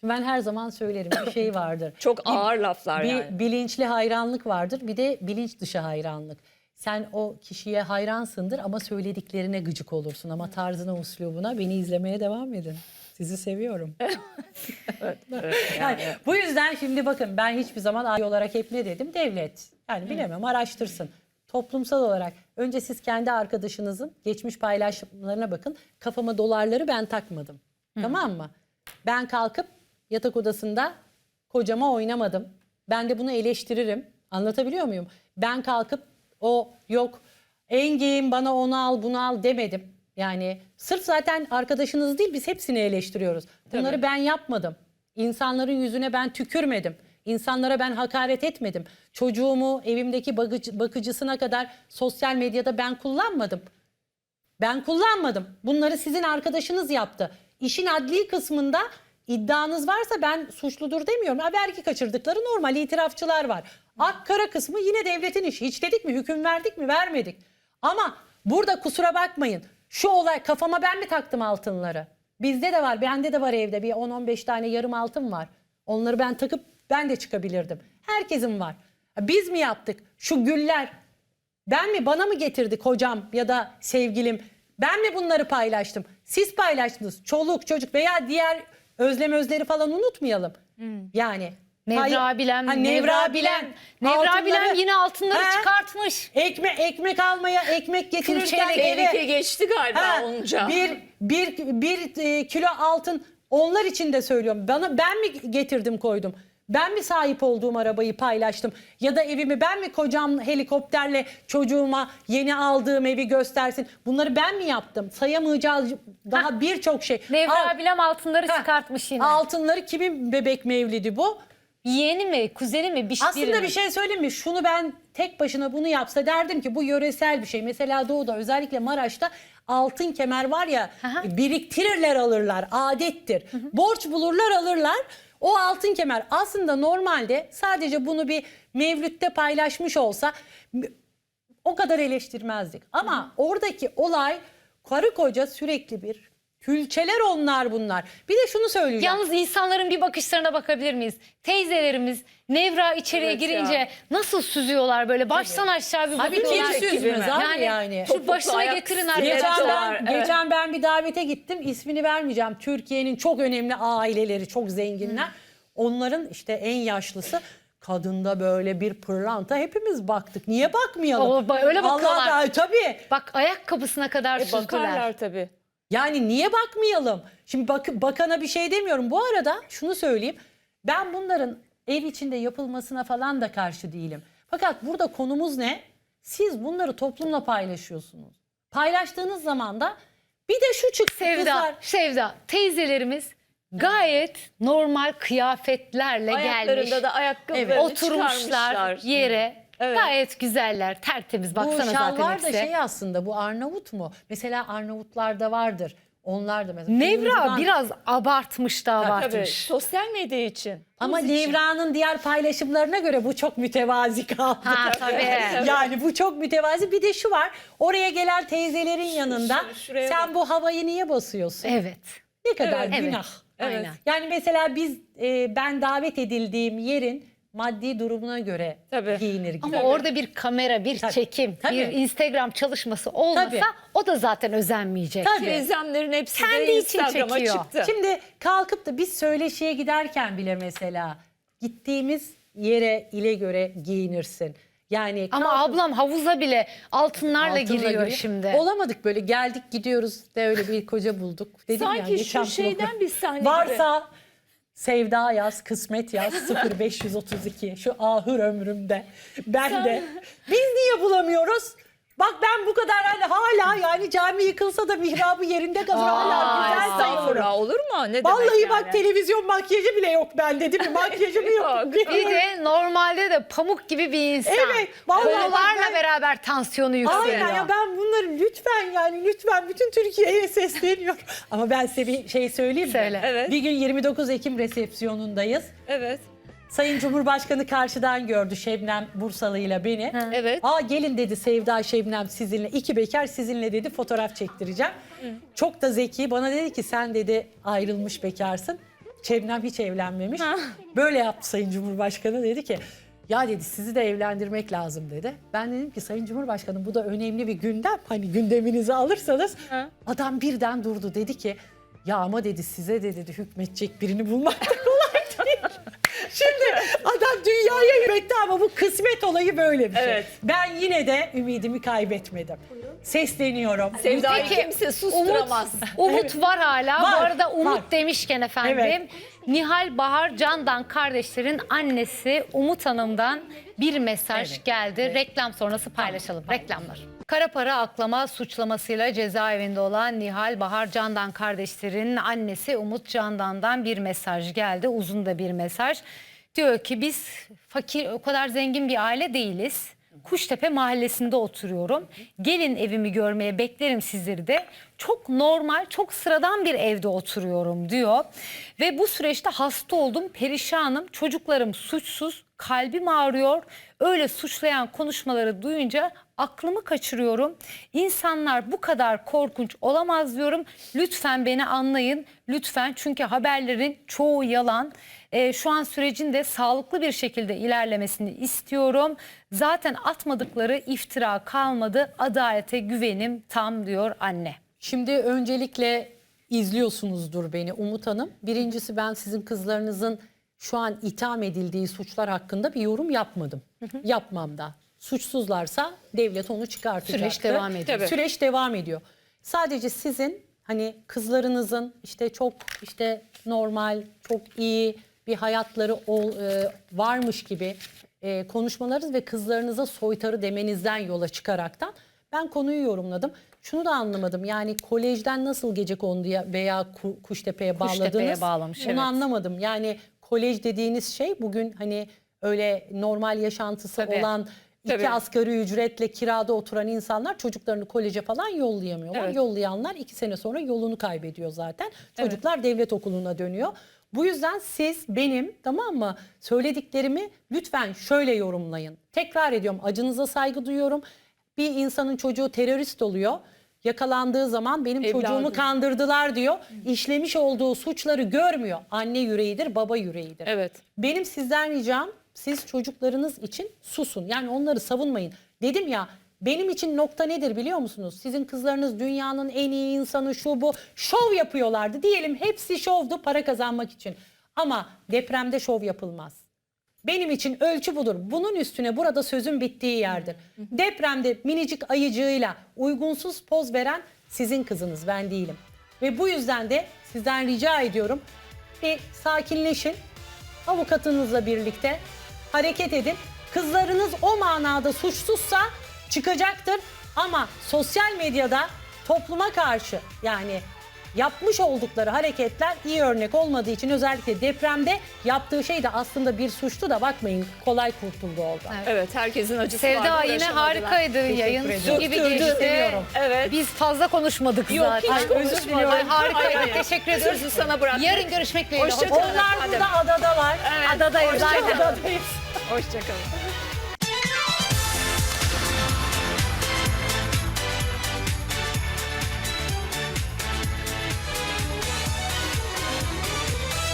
Şimdi ben her zaman söylerim bir şey vardır. Çok Bir- ağır laflar bir yani. bilinçli hayranlık vardır bir de bilinç dışı hayranlık. Sen o kişiye hayransındır ama söylediklerine gıcık olursun ama tarzına, uslubuna beni izlemeye devam edin. Sizi seviyorum. Yani bu yüzden şimdi bakın ben hiçbir zaman aile olarak hep ne dedim? Devlet. Yani bilemem araştırsın. Toplumsal olarak önce siz kendi arkadaşınızın geçmiş paylaşımlarına bakın. Kafama dolarları ben takmadım. Tamam mı? Ben kalkıp yatak odasında kocama oynamadım. Ben de bunu eleştiririm. Anlatabiliyor muyum? Ben kalkıp o yok Engin bana onu al bunu al demedim. Yani sırf zaten arkadaşınız değil biz hepsini eleştiriyoruz. Bunları Tabii. ben yapmadım. İnsanların yüzüne ben tükürmedim. İnsanlara ben hakaret etmedim. Çocuğumu evimdeki bakıcı- bakıcısına kadar sosyal medyada ben kullanmadım. Ben kullanmadım. Bunları sizin arkadaşınız yaptı. İşin adli kısmında iddianız varsa ben suçludur demiyorum. Ha, vergi kaçırdıkları normal itirafçılar var. Ak kara kısmı yine devletin işi. Hiç dedik mi hüküm verdik mi vermedik. Ama burada kusura bakmayın. Şu olay kafama ben mi taktım altınları? Bizde de var bende de var evde bir 10-15 tane yarım altın var. Onları ben takıp ben de çıkabilirdim. Herkesin var. Biz mi yaptık? Şu güller ben mi bana mı getirdik hocam ya da sevgilim? Ben mi bunları paylaştım? Siz paylaştınız. Çoluk çocuk veya diğer özlem özleri falan unutmayalım. Yani Nevra Bilem, Ha, Nevra Bilem, Nevra Bilem yine altınları Ha? çıkartmış. Ekmek ekmek almaya ekmek getirirken Külçeyle eve Tehlike geçti galiba Ha, onca. bir bir bir e, kilo altın onlar için de söylüyorum. Bana ben mi getirdim koydum? Ben mi sahip olduğum arabayı paylaştım? Ya da evimi ben mi kocam helikopterle çocuğuma yeni aldığım evi göstersin? Bunları ben mi yaptım? Sayamayacağız daha birçok şey. Nevra Al- Bilem altınları Ha, çıkartmış yine. Altınları kimin bebek mevlidi bu? Yeğeni mi, kuzeni mi, bir Aslında biri mi? bir şey söyleyeyim mi? Şunu ben tek başına bunu yapsa derdim ki bu yöresel bir şey. Mesela Doğu'da özellikle Maraş'ta altın kemer var ya Aha. biriktirirler alırlar adettir. Borç bulurlar alırlar. O altın kemer aslında normalde sadece bunu bir mevlütte paylaşmış olsa o kadar eleştirmezdik. Ama oradaki olay karı koca sürekli bir külçeler onlar bunlar. Bir de şunu söyleyeceğim. Yalnız insanların bir bakışlarına bakabilir miyiz? Teyzelerimiz Nevra içeriye Evet girince ya. nasıl süzüyorlar böyle baştan aşağı bir Abi kim bakıyorlar. süzmez abi Yani, yani. şu Topuklu başına ayak getirin Geçen arkadaşlar. ben, evet. geçen ben bir davete gittim. ismini vermeyeceğim. Türkiye'nin çok önemli aileleri, çok zenginler. Onların işte en yaşlısı kadında böyle bir pırlanta. Hepimiz baktık. Niye bakmayalım? O, ba- öyle bakıyorlar. Allah da, tabii. Bak ayakkabısına kadar E, süzdüler. bakarlar tabii. Yani niye bakmayalım? Şimdi bak, bakana bir şey demiyorum. Bu arada şunu söyleyeyim. Ben bunların ev içinde yapılmasına falan da karşı değilim. Fakat burada konumuz ne? Siz bunları toplumla paylaşıyorsunuz. Paylaştığınız zaman da bir de şu çıktı Sevda, kızlar. Sevda teyzelerimiz gayet normal kıyafetlerle gelmiş. Ayaklarında da ayakkabılarını oturmuşlar çıkarmışlar. yere. Evet. Gayet güzeller, tertemiz. Baksana bu zaten şalvar hepsi. da şey aslında bu Arnavut mu? Mesela Arnavutlarda vardır. Onlar da mesela. Nevra kuyruğundan- biraz abartmış da Tabii abartmış. sosyal medya için. Ama için. Nevra'nın diğer paylaşımlarına göre bu çok mütevazi kaldı. Ha tabii. Yani bu çok mütevazi. Bir de şu var. Oraya gelen teyzelerin yanında şu- şuraya sen bak. bu havayı niye basıyorsun? Evet. Ne kadar Evet. günah. Evet. Aynen. Yani mesela biz e, ben davet edildiğim yerin maddi durumuna göre Tabii. giyinir gibi. Ama orada bir kamera, bir Tabii, çekim, tabii. bir Instagram çalışması olmasa Tabii. o da zaten özenmeyecek. Tabii. Teyzemlerin hepsi Kendi de için Instagram'a çekiyor. çıktı. Şimdi kalkıp da biz söyleşiye giderken bile mesela gittiğimiz yere ile göre giyinirsin. Yani Ama kalkıp- ablam havuza bile altınlarla Altınla giriyor giriyor. şimdi. Olamadık böyle geldik gidiyoruz de öyle bir koca bulduk. Dedim Sanki ya, şu geçen şeyden program- bir sahne Varsa Sevda yaz, kısmet yaz 0532 şu ahır ömrümde. Ben de. Biz niye bulamıyoruz? Bak ben bu kadar hani hala yani cami yıkılsa da mihrabı yerinde kalır hala güzel. Estağfurullah olur mu? Ne demek Vallahi bak yani? televizyon makyajı bile yok bende değil mi? Makyajım yok. Yok. Bir de normalde de pamuk gibi bir insan. Evet, vallahi bak Konularla ben- beraber tansiyonu yükseliyor. Aynen ya ben bunları lütfen yani lütfen bütün Türkiye'ye sesleniyorum. Ama ben size bir şey söyleyeyim mi? Söyle. Evet. Bir gün 29 Ekim resepsiyonundayız. Evet. Sayın Cumhurbaşkanı karşıdan gördü Şebnem Bursalı ile beni. Evet. Aa gelin dedi Sevda Şebnem sizinle iki bekar sizinle dedi fotoğraf çektireceğim. Çok da zeki bana dedi ki sen dedi ayrılmış bekarsın. Şebnem hiç evlenmemiş. Böyle yaptı Sayın Cumhurbaşkanı dedi ki ya dedi sizi de evlendirmek lazım dedi. Ben dedim ki Sayın Cumhurbaşkanım bu da önemli bir gündem. Hani gündeminizi alırsanız adam birden durdu dedi ki ya ama dedi size de dedi hükmedecek birini bulmak. Şimdi adam dünyaya yönetti ama bu kısmet olayı böyle bir şey. Evet. Ben yine de ümidimi kaybetmedim. Sesleniyorum. Sevdayı Peki, kimse susturamaz. Umut var hala. Var, Bu arada Umut var. demişken efendim Evet. Nihal Bahar Candan kardeşlerin annesi Umut Hanım'dan bir mesaj Evet, geldi. Reklam sonrası paylaşalım. Reklamlar. Kara para aklama suçlamasıyla cezaevinde olan Nihal Bahar Candan kardeşlerin annesi Umut Candan'dan bir mesaj geldi. Uzun da bir mesaj. Diyor ki biz fakir o kadar zengin bir aile değiliz. Kuştepe mahallesinde oturuyorum. Gelin evimi görmeye beklerim sizleri de. Çok normal, çok sıradan bir evde oturuyorum diyor. Ve bu süreçte hasta oldum, perişanım. Çocuklarım suçsuz, kalbim ağrıyor. Öyle suçlayan konuşmaları duyunca aklımı kaçırıyorum. İnsanlar bu kadar korkunç olamaz diyorum. Lütfen beni anlayın. Lütfen çünkü haberlerin çoğu yalan. Ee, şu an sürecin de sağlıklı bir şekilde ilerlemesini istiyorum. Zaten atmadıkları iftira kalmadı. Adalete güvenim tam diyor anne. Şimdi öncelikle izliyorsunuzdur beni Umut Hanım. Birincisi ben sizin kızlarınızın şu an itham edildiği suçlar hakkında bir yorum yapmadım. Yapmam da. Suçsuzlarsa devlet onu çıkartacak. Süreç devam ediyor. Tabii. Süreç devam ediyor. Sadece sizin hani kızlarınızın işte çok işte normal, çok iyi bir hayatları ol, e, varmış gibi e, konuşmalarınız ve kızlarınıza soytarı demenizden yola çıkaraktan ben konuyu yorumladım. Şunu da anlamadım. Yani kolejden nasıl gece konduya veya Ku- Kuştepe'ye bağladınız? Kuştepe'ye bağlamış, Onu evet. anlamadım. Yani kolej dediğiniz şey bugün hani öyle normal yaşantısı Tabii. olan iki Tabii. asgari ücretle kirada oturan insanlar çocuklarını koleje falan yollayamıyorlar. Evet. Yollayanlar iki sene sonra yolunu kaybediyor zaten. Çocuklar devlet okuluna dönüyor. Bu yüzden siz benim tamam mı söylediklerimi lütfen şöyle yorumlayın. Tekrar ediyorum acınıza saygı duyuyorum. Bir insanın çocuğu terörist oluyor. Yakalandığı zaman benim Evladım. çocuğumu kandırdılar diyor. İşlemiş olduğu suçları görmüyor. Anne yüreğidir, baba yüreğidir. Evet. Benim sizden ricam siz çocuklarınız için susun. Yani onları savunmayın. Dedim ya benim için nokta nedir biliyor musunuz? Sizin kızlarınız dünyanın en iyi insanı şu bu şov yapıyorlardı. Diyelim hepsi şovdu para kazanmak için. Ama depremde şov yapılmaz. Benim için ölçü budur. Bunun üstüne burada sözün bittiği yerdir. Depremde minicik ayıcığıyla uygunsuz poz veren sizin kızınız ben değilim. Ve bu yüzden de sizden rica ediyorum bir sakinleşin. Avukatınızla birlikte hareket edin. Kızlarınız o manada suçsuzsa çıkacaktır. Ama sosyal medyada topluma karşı yani yapmış oldukları hareketler iyi örnek olmadığı için özellikle depremde yaptığı şey de aslında bir suçtu da bakmayın kolay kurtuldu oldu. Evet herkesin acısı Sevda var. yine harikaydı yayın. Su gibi Döktürdü, geçti. seviyorum. Evet. Biz fazla konuşmadık Yok zaten. hiç Ay, özür konuşmadım. diliyorum. Ay, hayır. Teşekkür ediyoruz. Sana bırak. Yarın görüşmek dileğiyle. Hoşça Hoşça kalın. Onlar burada adadalar. Evet, Adadayız hoşça aynen. kalın. Hoşçakalın.